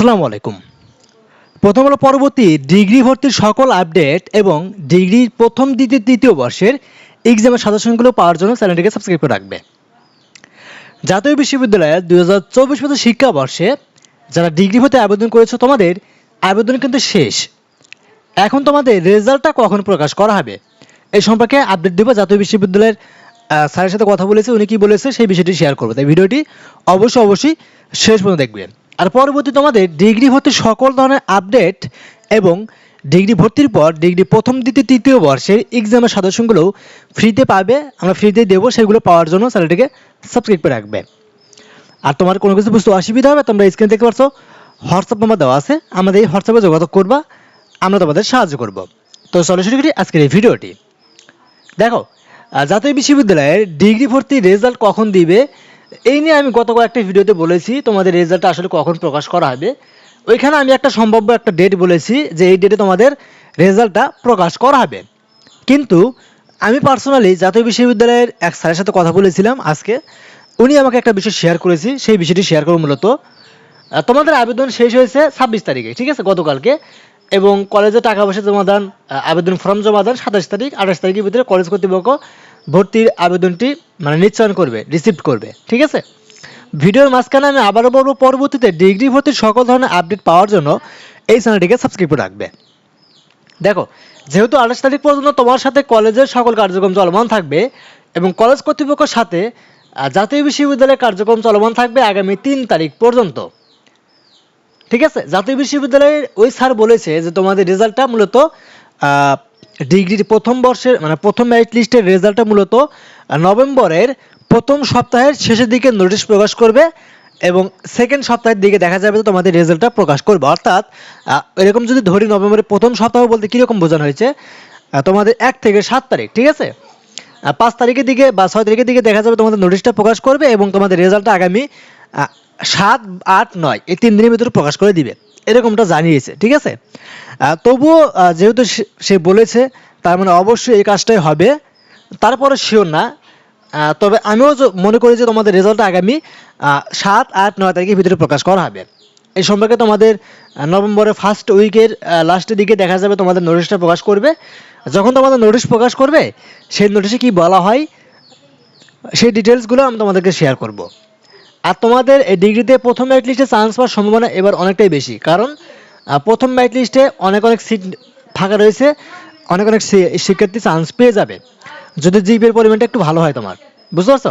আসসালামু আলাইকুম। প্রথম হলো পরবর্তী ডিগ্রি ভর্তির সকল আপডেট এবং ডিগ্রির প্রথম, দ্বিতীয়, তৃতীয় বর্ষের এক্সামের সাজেশনগুলো পাওয়ার জন্য চ্যানেলটিকে সাবস্ক্রাইব করে রাখবে। জাতীয় বিশ্ববিদ্যালয়ের দুই হাজার চব্বিশ পঁচিশ শিক্ষাবর্ষে যারা ডিগ্রি ভর্তি আবেদন করেছ, তোমাদের আবেদন কিন্তু শেষ। এখন তোমাদের রেজাল্টটা কখন প্রকাশ করা হবে? এই সম্পর্কে আপডেট দেবো। জাতীয় বিশ্ববিদ্যালয়ের স্যারের সাথে কথা বলেছে, উনি কি বলেছে সেই বিষয়টি শেয়ার করব। তাই ভিডিওটি অবশ্যই অবশ্যই শেষ পর্যন্ত দেখবেন। আর পরবর্তী তোমাদের ডিগ্রি ভর্তির সকল ধরনের আপডেট এবং ডিগ্রি ভর্তির পর ডিগ্রি প্রথম, দ্বিতীয়, তৃতীয় বর্ষের এক্সামের সাজেশনগুলো ফ্রিতে পাবে। আমরা ফ্রিতে দেবো, সেগুলো পাওয়ার জন্য চ্যানেলটিকে সাবস্ক্রাইব করে রাখবে। আর তোমার কোনো কিছু বুঝতে অসুবিধা হবে, তোমরা স্ক্রিনে দেখতে পাচ্ছ হোয়াটসঅ্যাপ নাম্বার দেওয়া আছে। আমাদের এই হোয়াটসঅ্যাপে যোগাযোগ করবা, আমরা তোমাদের সাহায্য করব। তো চলো শুরু করি আজকের এই ভিডিওটি। দেখো জাতীয় বিশ্ববিদ্যালয়ের ডিগ্রি ভর্তির রেজাল্ট কখন দিবে এই নিয়ে আমি গত কয়েকটা ভিডিওতে বলেছি তোমাদের রেজাল্টটা আসলে কখন প্রকাশ করা হবে। ওইখানে আমি একটা সম্ভাব্য একটা ডেট বলেছি যে এই ডেটে তোমাদের রেজাল্টটা প্রকাশ করা হবে। কিন্তু আমি পার্সোনালি জাতীয় বিশ্ববিদ্যালয়ের এক স্যারের সাথে কথা বলেছিলাম আজকে। উনি আমাকে একটা বিষয় শেয়ার করেছি, সেই বিষয়টি শেয়ার করব মূলত। তোমাদের আবেদন শেষ হয়েছে ছাব্বিশ তারিখে, ঠিক আছে, গতকালকে। এবং কলেজে টাকা পয়সা জমা দেন আবেদন ফর্ম জমা দেন সাতাশ তারিখ, আঠাশ তারিখের ভিতরে কলেজ কর্তৃপক্ষ ভর্তির আবেদনটি মানে নিশ্চয়ন করবে রিসিভ করবে, ঠিক আছে? ভিডিওর মাঝখানে আমি আবারও বলব, পরবর্তীতে ডিগ্রি ভর্তির সকল ধরনের আপডেট পাওয়ার জন্য এই চ্যানেলটিকে সাবস্ক্রাইব করে রাখবে। দেখো, যেহেতু আঠাশ তারিখ পর্যন্ত তোমার সাথে কলেজের সকল কার্যক্রম চলমান থাকবে এবং কলেজ কর্তৃপক্ষের সাথে জাতীয় বিশ্ববিদ্যালয়ের কার্যক্রম চলমান থাকবে আগামী তিন তারিখ পর্যন্ত। ঠিক আছে? জাতীয় বিশ্ববিদ্যালয়ের ওই স্যার বলেছে যে তোমাদের রেজাল্টটা মূলত ডিগ্রির প্রথম বর্ষের মানে প্রথম মেরিট লিস্টের রেজাল্টটা মূলত নভেম্বরের প্রথম সপ্তাহের শেষের দিকে নোটিশ প্রকাশ করবে এবং সেকেন্ড সপ্তাহের দিকে দেখা যাবে যে তোমাদের রেজাল্টটা প্রকাশ করবে। অর্থাৎ এরকম যদি ধরি নভেম্বরের প্রথম সপ্তাহ বলতে কীরকম বোঝানো হয়েছে? তোমাদের এক থেকে সাত তারিখ, ঠিক আছে? পাঁচ তারিখের দিকে বা ছয় তারিখের দিকে দেখা যাবে তোমাদের নোটিশটা প্রকাশ করবে এবং তোমাদের রেজাল্টটা আগামী সাত, আট, নয়, এই তিন দিনের ভিতরে প্রকাশ করে দিবে। এরকমটা জানিয়েছে, ঠিক আছে? তবুও যেহেতু সে- বলেছে, তার মানে অবশ্যই এই কাজটাই হবে। তারপরে শিওর না। তবে আমিও মনে করি যে তোমাদের রেজাল্ট আগামী সাত, আট, নয় তারিখের ভিতরে প্রকাশ করা হবে। এই সম্পর্কে তোমাদের নভেম্বরের ফার্স্ট উইকের লাস্টের দিকে দেখা যাবে তোমাদের নোটিশটা প্রকাশ করবে। যখন তোমাদের নোটিশ প্রকাশ করবে, সেই নোটিশে কি বলা হয়, সেই ডিটেলসগুলো আমি তোমাদেরকে শেয়ার করব। আর তোমাদের এই ডিগ্রিতে প্রথম মেরিট লিস্টে চান্স পাওয়ার সম্ভাবনা এবার অনেকটাই বেশি। কারণ প্রথম মেরিট লিস্টে অনেক অনেক সিট ফাঁকা রয়েছে, অনেক অনেক শিক্ষার্থী চান্স পেয়ে যাবে। যদি জিপিএর পরিমাণটা একটু ভালো হয় তোমার। বুঝতে পারছ?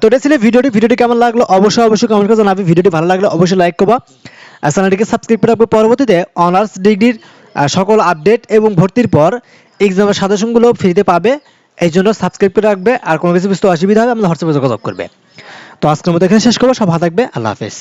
তো এটা ছিল ভিডিওটি। ভিডিওটি কেমন লাগল? অবশ্যই অবশ্যই কমেন্ট করে জানাবে। ভিডিওটি ভালো লাগলে অবশ্যই লাইক করবা। আর চ্যানেলটিকে সাবস্ক্রাইব করে রাখবে। পরবর্তীতে অনার্স ডিগ্রির সকল আপডেট এবং ভর্তির পর এক্সামের সাজেশনগুলো ফ্রিতে পাবে। এই জন্য সাবস্ক্রাইব করে রাখবে। আর কোনো কিছু বুঝতে অসুবিধা হবে, আমাদের হোয়াটসঅ্যাপে যোগাযোগ করবে। তো আজকের মতো এখানে শেষ করব সব ভালো থাকবে আল্লাহ হাফেজ।